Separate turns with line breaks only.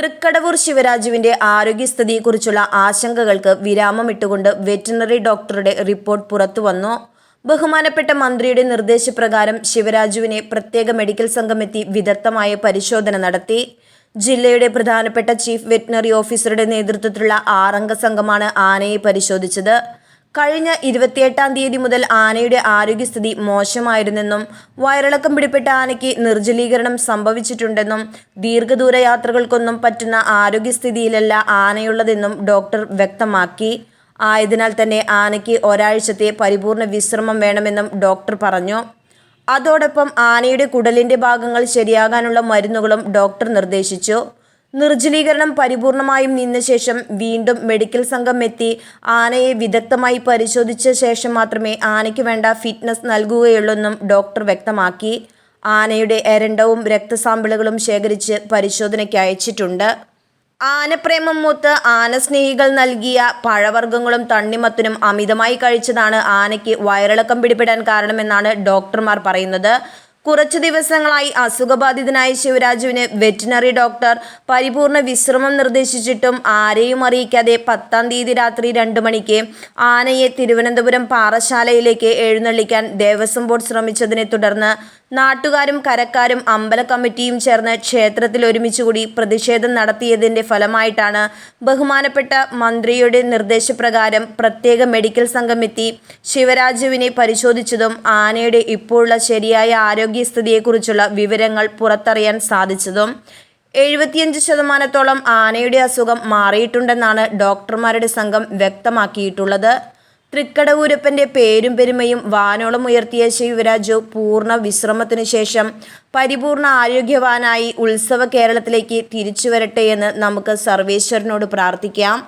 തൃക്കടവൂർ ശിവരാജുവിന്റെ ആരോഗ്യസ്ഥിതിയെക്കുറിച്ചുള്ള ആശങ്കകൾക്ക് വിരാമമിട്ടുകൊണ്ട് വെറ്റിനറി ഡോക്ടറുടെ റിപ്പോർട്ട് പുറത്തുവന്നു. ബഹുമാനപ്പെട്ട മന്ത്രിയുടെ നിർദ്ദേശപ്രകാരം ശിവരാജുവിനെ പ്രത്യേക മെഡിക്കൽ സംഘമെത്തി വിദഗ്ധമായ പരിശോധന നടത്തി. ജില്ലയുടെ പ്രധാനപ്പെട്ട ചീഫ് വെറ്റിനറി ഓഫീസറുടെ നേതൃത്വത്തിലുള്ള ആറംഗ സംഘമാണ് ആനയെ പരിശോധിച്ചത്. കഴിഞ്ഞ ഇരുപത്തിയെട്ടാം തീയതി മുതൽ ആനയുടെ ആരോഗ്യസ്ഥിതി മോശമായിരുന്നെന്നും വയറിളക്കം പിടിപ്പെട്ട ആനയ്ക്ക് നിർജലീകരണം സംഭവിച്ചിട്ടുണ്ടെന്നും ദീർഘദൂര യാത്രകൾക്കൊന്നും പറ്റുന്ന ആരോഗ്യസ്ഥിതിയിലല്ല ആനയുള്ളതെന്നും ഡോക്ടർ വ്യക്തമാക്കി. ആയതിനാൽ തന്നെ ആനയ്ക്ക് ഒരാഴ്ചത്തെ പരിപൂർണ വിശ്രമം വേണമെന്നും ഡോക്ടർ പറഞ്ഞു. അതോടൊപ്പം ആനയുടെ കുടലിന്റെ ഭാഗങ്ങൾ ശരിയാകാനുള്ള മരുന്നുകളും ഡോക്ടർ നിർദ്ദേശിച്ചു. നിർജലീകരണം പരിപൂർണമായും നിന്ന ശേഷം വീണ്ടും മെഡിക്കൽ സംഘം എത്തി ആനയെ വിദഗ്ധമായി പരിശോധിച്ച ശേഷം മാത്രമേ ആനയ്ക്ക് വേണ്ട ഫിറ്റ്നസ് നൽകുകയുള്ളൂവെന്നും ഡോക്ടർ വ്യക്തമാക്കി. ആനയുടെ എരണ്ടവും രക്തസാമ്പിളുകളും ശേഖരിച്ച് പരിശോധനയ്ക്ക് അയച്ചിട്ടുണ്ട്. ആനപ്രേമം മൂത്ത് ആനസ്നേഹികൾ നൽകിയ പഴവർഗങ്ങളും തണ്ണിമത്തനും അമിതമായി കഴിച്ചതാണ് ആനയ്ക്ക് വയറിളക്കം പിടിപെടാൻ കാരണമെന്നാണ് ഡോക്ടർമാർ പറയുന്നത്. കുറച്ചു ദിവസങ്ങളായി അസുഖബാധിതനായ ശിവരാജുവിന് വെറ്റിനറി ഡോക്ടർ പരിപൂർണ വിശ്രമം നിർദ്ദേശിച്ചിട്ടും ആരെയും അറിയിക്കാതെ പത്താം തീയതി രാത്രി രണ്ട് മണിക്ക് ആനയെ തിരുവനന്തപുരം പാറശാലയിലേക്ക് എഴുന്നള്ളിക്കാൻ ദേവസ്വം ബോർഡ് ശ്രമിച്ചതിനെ തുടർന്ന് നാട്ടുകാരും കരക്കാരും അമ്പല കമ്മിറ്റിയും ചേർന്ന് ക്ഷേത്രത്തിൽ ഒരുമിച്ചുകൂടി പ്രതിഷേധം നടത്തിയതിന്റെ ഫലമായിട്ടാണ് ബഹുമാനപ്പെട്ട മന്ത്രിയുടെ നിർദ്ദേശപ്രകാരം പ്രത്യേക മെഡിക്കൽ സംഘം എത്തി ശിവരാജുവിനെ പരിശോധിച്ചതും ആനയുടെ ഇപ്പോഴുള്ള ശരിയായ ആരോഗ്യസ്ഥിതിയെക്കുറിച്ചുള്ള വിവരങ്ങൾ പുറത്തറിയാൻ സാധിച്ചതും എഴുപത്തിയഞ്ച് ശതമാനത്തോളം ആനയുടെ അസുഖം മാറിയിട്ടുണ്ടെന്നാണ് ഡോക്ടർമാരുടെ സംഘം വ്യക്തമാക്കിയിട്ടുള്ളത്. തൃക്കടവൂരപ്പന്റെ പേരും പെരുമയും വാനോളം ഉയർത്തിയ ശിവരാജു പൂർണ വിശ്രമത്തിനു ശേഷം പരിപൂർണ ആരോഗ്യവാനായി ഉത്സവ കേരളത്തിലേക്ക് തിരിച്ചു വരട്ടെ എന്ന് നമുക്ക് സർവേശ്വരനോട് പ്രാർത്ഥിക്കാം.